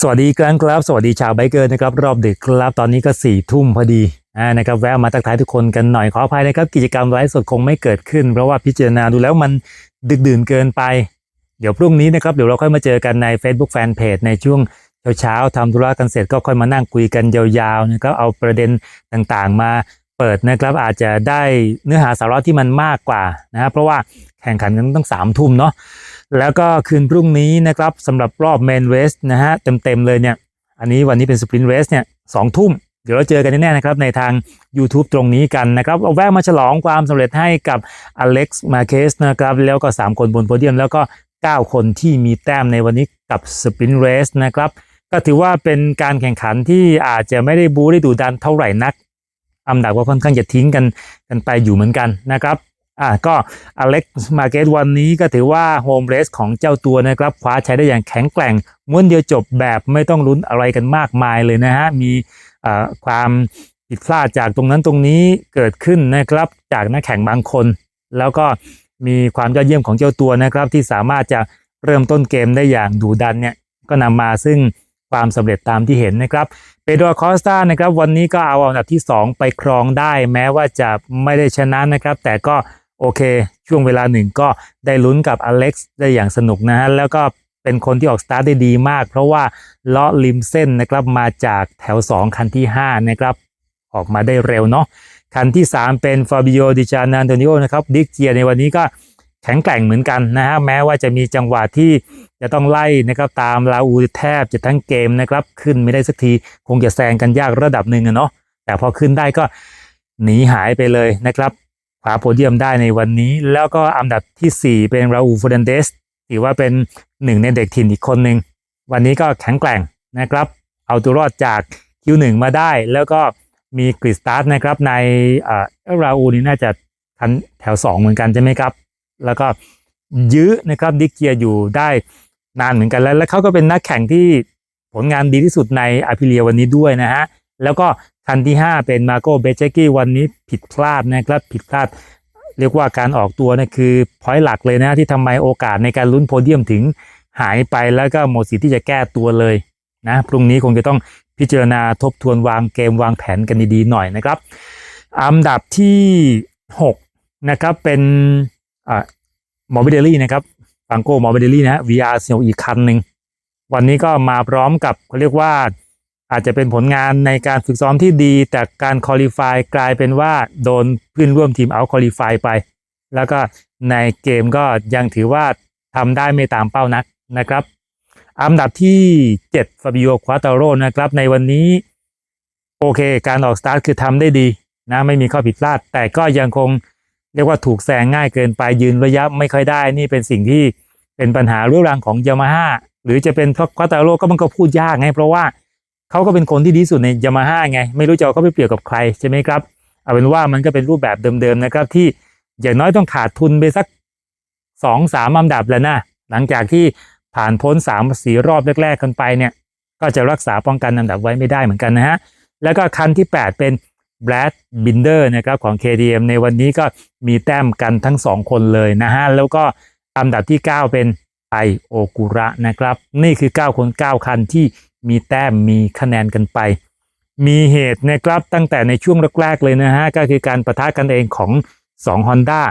สวัสดีครับครับ สวัสดีชาวไบเกอร์นะครับ รอบดึกครับ ตอนนี้ก็สี่ทุ่มพอดีอ่านะครับแวะมาทักทายทุกคนกันหน่อยขออภัยนะครับ กิจกรรมไลฟ์สดคงไม่เกิดขึ้น เพราะว่าพิจารณาดูแล้วมันดึกดื่นเกินไป เดี๋ยวพรุ่งนี้นะครับ เดี๋ยวเราค่อยมาเจอกันใน Facebook Fanpage ในช่วงเช้าๆทำธุระกันเสร็จก็ค่อยมานั่งคุยกันยาวๆนะครับเอาประเด็นต่างๆ มาเปิดนะครับ อาจจะได้เนื้อหาสาระที่มันมากกว่านะครับเพราะว่าแข่งขันกันตั้งสามทุ่มเนาะ แล้วก็คืนพรุ่งนี้นะครับสำหรับรอบเมนเรสนะฮะเต็มๆเลยเนี่ยอันนี้วันนี้เป็นสปรินต์เรสเนี่ยสองทุ่มเดี๋ยวเราเจอกันแน่ๆนะครับในทาง YouTube ตรงนี้กันนะครับเอาแวะมาฉลองความสำเร็จให้กับอเล็กซ์มาเคสนะครับแล้วก็ 3 คนบนโพเดียม แล้วก็ 9 คนที่มีแต้มในวันนี้กับสปรินต์เรสนะครับก็ถือว่าเป็นการแข่งขันที่อาจจะไม่ได้บู๊ได้ดูดันเท่าไหร่นักอันดับก็ค่อนข้างจะทิ้งกันกันไปอยู่เหมือนกันนะครับ อ่าก็อเล็กซ์มาเกตวันนี้ก็ถือว่าโฮมเรสของเจ้าตัวนะครับคว้าใช้ได้อย่างแข็งแกร่งม้วนเดียวจบแบบไม่ต้องลุ้นอะไรกันมากมายเลยนะฮะ มีอ่าความผิดพลาดจากตรงนั้นตรงนี้เกิดขึ้นนะครับจากนักแข่งบางคน แล้วก็มีความยอดเยี่ยมของเจ้าตัวนะครับที่สามารถจะเริ่มต้นเกมได้อย่างดุดันเนี่ยก็นำมาซึ่งความสำเร็จตามที่เห็นนะครับเปโดรคอสตานะครับวันนี้ก็เอาอันดับที่ 2 ไปครองได้ แม้ว่าจะไม่ได้ชนะนะครับ แต่ก็ โอเค ช่วงเวลาหนึ่งก็ได้ลุ้นกับอเล็กซ์ได้อย่างสนุกนะฮะแล้วก็เป็นคนที่ออกสตาร์ทได้ดีมาก เพราะว่าเลาะริมเส้นนะครับมาจากแถว 2 คันที่ 5 นะครับ ออกมาได้เร็วเนาะคันที่ 3 เป็นฟาบิโอดิจานันโตนิโอนะครับดิกเจียในวันนี้ก็แข็งแกร่งเหมือนกันนะฮะแม้ว่าจะมีจังหวะที่จะต้องไล่นะครับตามลาอูแทบจะทั้งเกมนะครับขึ้นไม่ได้สักทีคงจะแซงกันยากระดับหนึ่งอะเนาะแต่พอขึ้นได้ก็หนีหายไปเลยนะครับ คว้าโพเดียมได้ในวันนี้ แล้วก็อันดับทีสี่4 เป็นราอูฟอร์นันเดสถือว่าเป็นหนึ่งในเด็กถิ่นอีกคนหนึ่งวันนี้ก็แข็งแกร่งนะครับ เอาตัวรอดจากคิวหนึ่งมาได้ แล้วก็มีกริสตาร์ทนะครับในเอ่าราอูนี่น่าจะทันแถว 2 เหมือนกันใช่ไหมครับ แล้วก็ยื้อนะครับดิกเกียอยู่ได้นานเหมือนกันแล้ว และเขาก็เป็นนักแข่งที่ผลงานดีที่สุดในอาพิเลียวันนี้ด้วยนะฮะ แล้วก็ คันที่ 5 เป็นมาโกเบเจกี้วันนี้ผิดพลาดนะครับผิดพลาด เรียกว่าการออกตัวนะคือพอยต์หลักเลยนะที่ทำไมโอกาสในการลุ้นโพเดียมถึงหายไปแล้วก็หมดสิทธิ์ที่จะแก้ตัวเลยนะพรุ่งนี้คงจะต้องพิจารณาทบทวนวางเกมวางแผนกันดีๆหน่อยนะครับ อันดับที่ 6 นะครับเป็นอ่ามอร์บิเดลี่นะครับฟังโก้มอร์บิเดลี่นะฮะ VR เซลอีกคันหนึ่งวันนี้ก็มาพร้อมกับเขาเรียกว่า อาจจะเป็นผลงานในการฝึกซ้อมที่ดี แต่การคอลี่ฟายกลายเป็นว่าโดนเพื่อนร่วมทีมเอาคอลี่ฟายไป แล้วก็ในเกมก็ยังถือว่าทำได้ไม่ตามเป้านักนะครับ อันดับที่7ฟาบิโอควาตาโรนะครับ ในวันนี้ โอเค การออกสตาร์ทคือทำได้ดีนะไม่มีข้อผิดพลาด แต่ก็ยังคงเรียกว่าถูกแซงง่ายเกินไปยืนระยะไม่ค่อยได้ นี่เป็นสิ่งที่เป็นปัญหาเรื้อรังของยามาฮ่าหรือจะเป็นเพราะควาตาโรก็มันก็พูดยากไงเพราะว่า เขาก็เป็นคนที่ดีสุดในยามาฮ่าไง ไม่รู้จะเอาเขาไปเปรียบกับใครใช่ไหมครับ เอาเป็นว่ามันก็เป็นรูปแบบเดิมๆนะครับ ที่อย่างน้อยต้องขาดทุนไปสักสองสามลำดับแล้วนะหลังจากที่ผ่านพ้นสามสีรอบแรกๆกันไปเนี่ย ก็จะรักษาป้องกันอันดับไว้ไม่ได้เหมือนกันนะฮะแล้วก็คันที่ 8 เป็น b r a d Binder นะครับของ KTM ในวันนี้ก็มีแต้มกันทั้ง 2 คนเลยนะฮะ แล้วก็อันดับที่ 9 เป็นไอโอกุระนะครับ นี่คือ 9 คน 9 คันที่ มีแต้มมีคะแนนกันไป มีเหตุนะครับตั้งแต่ในช่วงแรกๆเลยนะฮะ ก็คือการประทะกันเองของ 2 Honda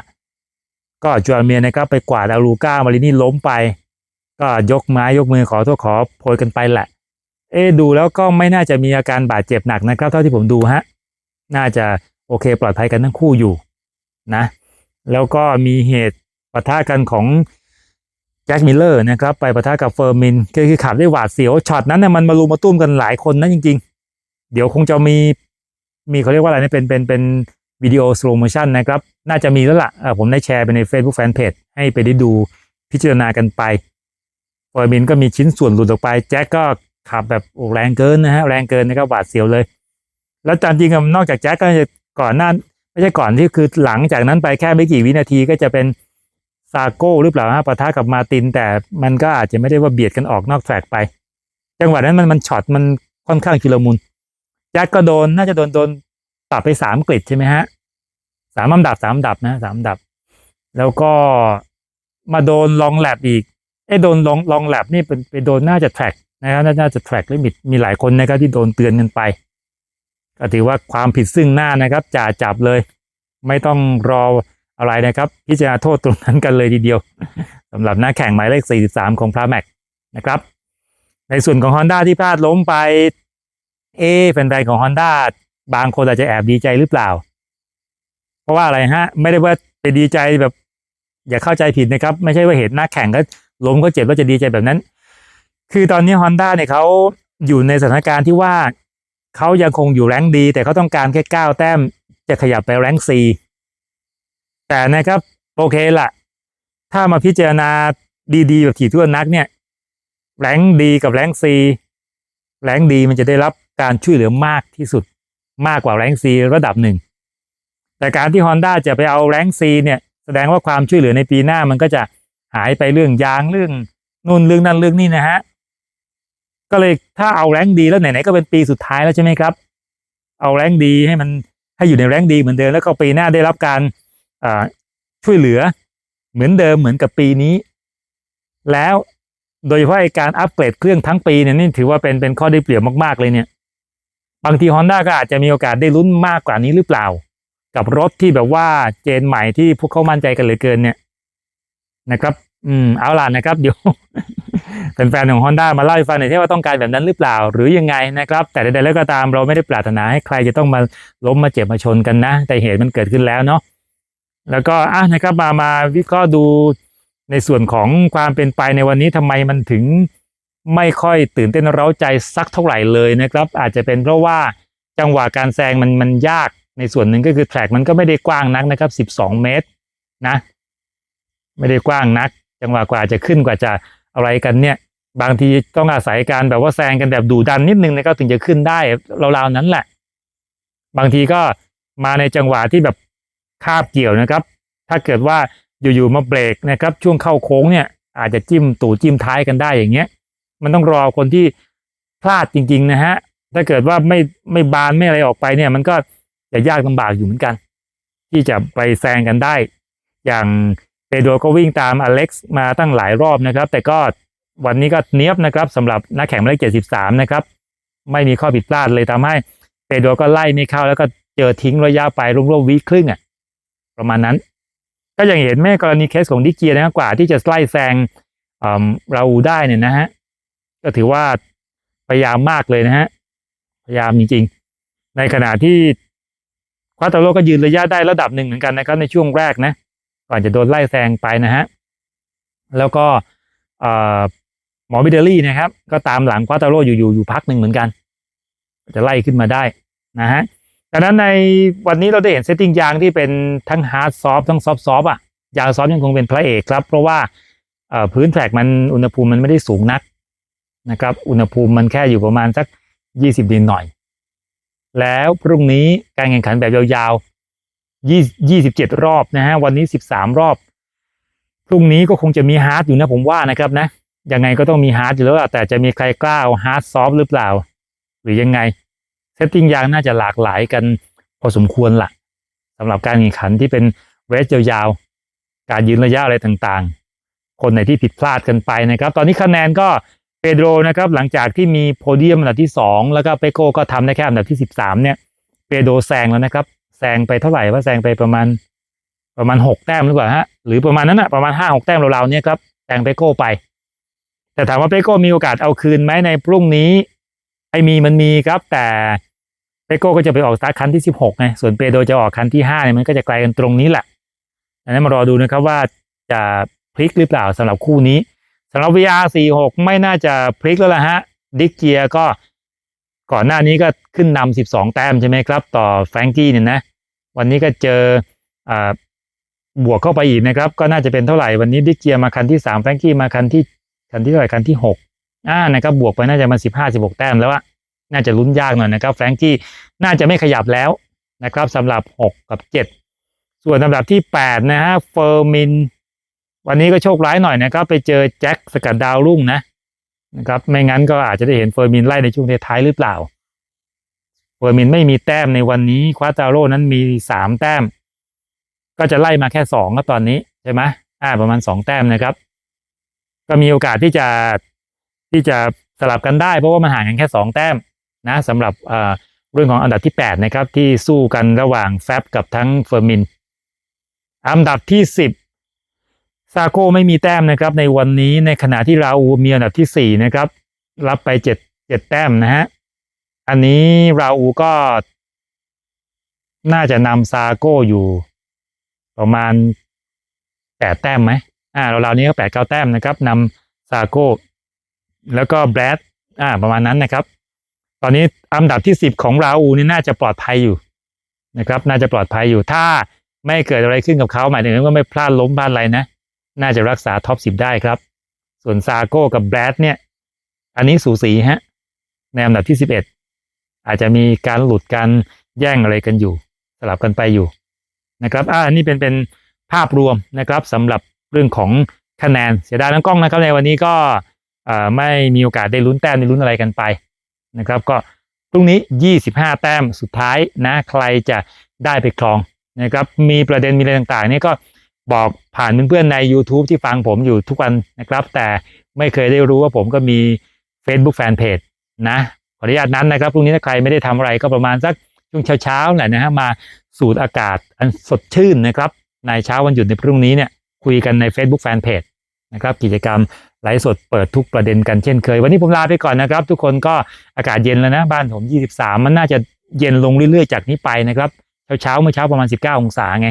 ก็จอร์เมียนะครับไปกวาดอารูก้ามารินี่ล้มไป ก็ยกไม้ยกมือขอโทษขอโพยกันไปแหละ เอ๊ดูแล้วก็ไม่น่าจะมีอาการบาดเจ็บหนักนะครับ เท่าที่ผมดูฮะ น่าจะโอเคปลอดภัยกันทั้งคู่อยู่นะ แล้วก็มีเหตุปะทะกันของ จ็คมิลเลอร์นะครับไปประทะกับเฟอร์มินคือขับได้หวาดเสียวช็อตนั้นเนี่ยมันมารุมมาตุ้มกันหลายคนนะจริง ๆ เดี๋ยวคงจะมีมีเขาเรียกว่าอะไรนะเป็นเป็นเป็นวิดีโอสโลโมชันนะครับ น่าจะมีแล้วล่ะเออผมได้แชร์ไปใน Facebook Fanpage ให้ไปได้ดูพิจารณากันไปเฟอร์มินก็มีชิ้นส่วนหลุดออกไป แจ็คก็ขับแบบโอ้แรงเกินนะฮะแรงเกินนะครับหวาดเสียวเลย แล้วจริงๆนอกจากแจ็คก็จะก่อนหน้าไม่ใช่ก่อนที่คือหลังจากนั้นไปแค่ไม่กี่วินาทีก็จะเป็น ซาโก้หรือเปล่าฮะปะทะกับมาติน แต่มันก็อาจจะไม่ได้ว่าเบียดกันออกนอกแทร็กไป จังหวะนั้นมันมันช็อตมันค่อนข้างชุลมุนแจ็คก็โดนน่าจะโดนโดนตัดไปสามกริดใช่ไหมฮะสามลำดับสามดับนะสามดับ แล้วก็มาโดนลองแลบอีกเอ้โดนลองลองแลบนี่เป็นไปโดนน่าจะแทร็กนะครับน่าจะ track limit มีหลายคนนะครับที่โดนเตือนกันไป ก็ถือว่าความผิดซึ่งหน้านะครับจ่าจับเลย ไม่ต้องรอ อะไรนะครับ พิจารณาโทษตรงนั้นกันเลยทีเดียวสำหรับหน้าแข่งหมายเลข 43 ของพระแม็กนะครับ ในส่วนของ Honda ที่พลาดล้มไป เอะแฟนๆของ Honda บางคนอาจจะแอบดีใจหรือเปล่า เพราะว่าอะไรฮะ ไม่ได้ว่าไปดีใจแบบ อย่าเข้าใจผิดนะครับ ไม่ใช่ว่าเห็นหน้าแข่งก็ล้มก็เจ็บแล้วจะดีใจแบบนั้น คือตอนนี้ Honda เนี่ยเขาอยู่ในสถานการณ์ที่ว่าเขายังคงอยู่แรงดี แต่เขาต้องการแค่เก้าแต้มจะขยับไปแรงซี แต่นะครับโอเคละถ้ามาพิจารณาดีๆ แบบถี่ถ้วนนักเนี่ยแรงดีกับแรงซีแรงดีมันจะได้รับการช่วยเหลือมากที่สุด มากกว่าแรงซีระดับหนึ่งแต่การที่ Honda จะไปเอาแรงซีเนี่ยแสดงว่าความช่วยเหลือในปีหน้ามันก็จะหายไปเรื่องยางเรื่องนู่นเรื่องนั่นเรื่องนี่นะฮะก็เลยถ้าเอาแรงดีแล้วไหนๆก็เป็นปีสุดท้ายแล้วใช่ไหมครับ เอาแรงดีให้มันให้อยู่ในแรงดีเหมือนเดิมแล้วก็ปีหน้าได้รับการ ช่วยเหลือเหมือนเดิมเหมือนกับปีนี้ แล้วโดยเฉพาะการอัปเกรดเครื่องทั้งปีเนี่ยนี่ถือว่าเป็นเป็นข้อได้เปรียบมากๆเลยเนี่ย บางที Honda ก็อาจจะมีโอกาสได้ลุ้นมากกว่านี้หรือเปล่า กับรถที่แบบว่าเจนใหม่ที่พวกเขามั่นใจกันเหลือเกินเนี่ยนะครับ อืมเอาล่ะนะครับ เดี๋ยวแฟนๆของ Honda มาเล่าให้ฟังหน่อยที่ว่าต้องการแบบนั้นหรือเปล่า หรือยังไงนะครับ แต่ใดๆแล้วก็ตามเราไม่ได้ปรารถนาให้ใครจะต้องมาล้มมาเจ็บมาชนกันนะ แต่เหตุมันเกิดขึ้นแล้วเนาะ แล้วก็อะนะครับมามาวิเคราะห์ดูในส่วนของความเป็นไปในวันนี้ทำไมมันถึงไม่ค่อยตื่นเต้นเร้าใจสักเท่าไหร่เลยนะครับ อาจจะเป็นเพราะว่าจังหวะการแซงมันมันยากในส่วนหนึ่งก็คือแทร็กมันก็ไม่ได้กว้างนักนะครับ 12 เมตรนะ ไม่ได้กว้างนัก จังหวะกว่าจะขึ้นกว่าจะอะไรกันเนี่ย บางทีต้องอาศัยการแบบว่าแซงกันแบบดูดันนิดนึงนะครับถึงจะขึ้นได้ราวๆนั้นแหละ บางทีก็มาในจังหวะที่แบบ คาบเกี่ยวนะครับ ถ้าเกิดว่าอยู่ๆมาเบรกนะครับ ช่วงเข้าโค้งเนี่ย อาจจะจิ้มตู่จิ้มท้ายกันได้อย่างเงี้ย มันต้องรอคนที่พลาดจริง ๆ นะฮะถ้าเกิดว่าไม่ไม่บานไม่อะไรออกไปเนี่ย มันก็จะยากลำบากอยู่เหมือนกัน ที่จะไปแซงกันได้ อย่างเปโดก็วิ่งตามอเล็กซ์มาตั้งหลายรอบนะครับ แต่ก็วันนี้ก็เนี้ยบนะครับสำหรับนักแข่งหมายเลข73นะครับ ไม่มีข้อผิดพลาดเลยทำให้เปโดก็ไล่ไม่เข้าแล้วก็เจอทิ้งระยะไปรวมๆวิครึ่งอะ ประมาณนั้น ก็อย่างเห็นแม่กรณีเคสของดิเกียนะครับกว่าที่จะไล่แซงเราได้เนี่ยนะฮะก็ถือว่าพยายามมากเลยนะฮะพยายามจริงๆ ในขณะที่ควาตาโลก็ยืนระยะได้ระดับหนึ่งเหมือนกันนะครับ ในช่วงแรกนะ ก่อนจะโดนไล่แซงไปนะฮะแล้วก็หมอบิเดอรี่นะครับ ก็ตามหลังควาตาโลอยู่อยู่อยู่พักหนึ่งเหมือนกัน จะไล่ขึ้นมาได้นะฮะ ดังนั้นในวันนี้เราได้เห็นเซตติ้งยางที่เป็นทั้งฮาร์ดซอฟทั้งซอฟซอฟอะยางซอฟยังคงเป็นพระเอกครับ เพราะว่าพื้นแทร็กมันอุณหภูมิมันไม่ได้สูงนักนะครับ อุณหภูมิมันแค่อยู่ประมาณสักยี่สิบดินหน่อย แล้วพรุ่งนี้การแข่งขันแบบยาวๆยี่ยี่สิบเจ็ดรอบนะฮะวันนี้สิบสามรอบ พรุ่งนี้ก็คงจะมีฮาร์ดอยู่นะผมว่านะครับนะยังไงก็ต้องมีฮาร์ดอยู่แล้วแต่จะมีใครกล้าเอาฮาร์ดซอฟหรือเปล่า หรือยังไง เซตติ้งยางน่าจะหลากหลายกันพอสมควรละ่ะสำหรับการแข่งขันที่เป็นเรสยาวๆ การยืนระยะอะไรต่างๆ คนไหนที่ผิดพลาดกันไปนะครับ ตอนนี้คะแนนก็เปโดรนะครับ หลังจากที่มีโพเดียมอันดับที่ 2 แล้วก็เปโกก็ทำได้แค่อันดับที่ 13 เนี่ย เปโดรแซงแล้วนะครับ แซงไปเท่าไหร่ว่าแซงไปประมาณประมาณ 6 แต้มหรือเปล่าฮะ หรือประมาณนั้นอะประมาณ 5-6 แต้มเราๆเนี่ยครับแซงเปโกไป แต่ถามว่าเปโกมีโอกาสเอาคืนไหมในพรุ่งนี้ไอ้มีมันมีครับแต่ เปโก้ก็จะไปออกสตาร์ทคันที่ 16ไงส่วนเปโดจะออกคันที่5เนี่ยมันก็จะไกลกันตรงนี้แหละดังนั้นมารอดูนะครับว่าจะพลิกหรือเปล่าสำหรับคู่นี้สำหรับ VR46 ไม่น่าจะพลิกแล้วล่ะฮะดิกเกียก็ก่อนหน้านี้ก็ขึ้นนำ12 แต้มใช่ไหมครับ ต่อแฟรงกี้เนี่ยนะ วันนี้ก็เจออบวกเข้าไปอีกนะครับ ก็น่าจะเป็นเท่าไหร่วันนี้ดิกเกียมาคันที่3แฟรงกี้มาคันที่คันที่เท่าไหร่คันที่6อ่านะครับบวกไปน่าจะมา 15 16 แต้มแล้วอะ น่าจะลุ้นยากหน่อยนะครับแฟรงกี้น่าจะไม่ขยับแล้วนะครับสำหรับ 6 กับ 7 ส่วนลำดับที่ 8 นะฮะเฟอร์มิน วันนี้ก็โชคร้ายหน่อยนะครับ ไปเจอแจ็คสกัดดาวรุ่งนะนะครับไม่งั้นก็อาจจะได้เห็นเฟอร์มินไล่ในช่วงท้ายหรือเปล่า เฟอร์มินไม่มีแต้มในวันนี้ควาตาโร่นั้นมี 3 แต้ม ก็จะไล่มาแค่2ก็ตอนนี้ใช่ไหมอ่าประมาณ 2 แต้มนะครับ ก็มีโอกาสที่จะที่จะสลับกันได้เพราะว่ามันห่างกันแค่สองแต้ม นะสำหรับเรื่องของอันดับที่ 8 นะครับ ที่สู้กันระหว่างแฟบกับทั้งเฟอร์มิน อันดับที่ 10 ซาโก้ไม่มีแต้มนะครับ ในวันนี้ในขณะที่ราอูมีอันดับที่ 4 นะครับ รับไป 7 7 แต้มนะฮะ อันนี้ราอูก็ น่าจะนำซาโก้อยู่ ประมาณ 8 แต้มไหมอ่าเราวๆนี้ก็8 9 แต้มนะครับนำซาโก้แล้วก็แบรดอ่าประมาณนั้นนะครับ อนนี้อันดับที่ 10 ของราอูนี่น่าจะปลอดภัยอยู่นะครับ น่าจะปลอดภัยอยู่ ถ้าไม่เกิดอะไรขึ้นกับเขาหมายถึงว่าไม่พลาดล้มบ้านอะไรนะ น่าจะรักษาท็อป 10 ได้ครับ ส่วนซาโก้กับแบรดเนี่ย อันนี้สูสีฮะในอันดับที่ 11 อาจจะมีการหลุดการแย่งอะไรกันอยู่ สลับกันไปอยู่นะครับอ่านนี้เป็นเป็นภาพรวมนะครับสำหรับเรื่องของคะแนนเสียดายน้องกล้องนะครับในวันนี้ก็ไม่มีโอกาสได้ลุ้นแต้มได้ลุ้นอะไรกันไป นะครับ ก็พรุ่งนี้ 25 แต้มสุดท้ายนะใครจะได้ไปครองนะครับมีประเด็นมีอะไรต่างๆนี่ก็บอกผ่านเพื่อนๆใน YouTube ที่ฟังผมอยู่ทุกวันนะครับ แต่ไม่เคยได้รู้ว่าผมก็มี Facebook Fanpage นะขออนุญาตนั้นนะครับพรุ่งนี้ถ้าใครไม่ได้ทำอะไรก็ประมาณสักช่วงเช้าๆแหละนะฮะมาสูดอากาศอันสดชื่นนะครับ ในเช้าวันหยุดในพรุ่งนี้เนี่ยคุยกันใน Facebook Fanpage นะครับกิจกรรมไลฟ์สดเปิดทุกประเด็นกันเช่นเคย วันนี้ผมลาไปก่อนนะครับ ทุกคนก็อากาศเย็นแล้วนะ บ้านผม 23 มันน่าจะเย็นลงเรื่อยๆ จากนี้ไปนะครับ เช้าๆเมื่อเช้าประมาณ 19 องศาไง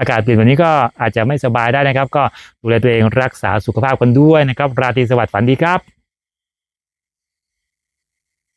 อากาศเปลี่ยนวันนี้ก็อาจจะไม่สบายได้นะครับ ก็ดูแลตัวเองรักษาสุขภาพกันด้วยนะครับ ราตรีสวัสดิ์ฝันดีครับ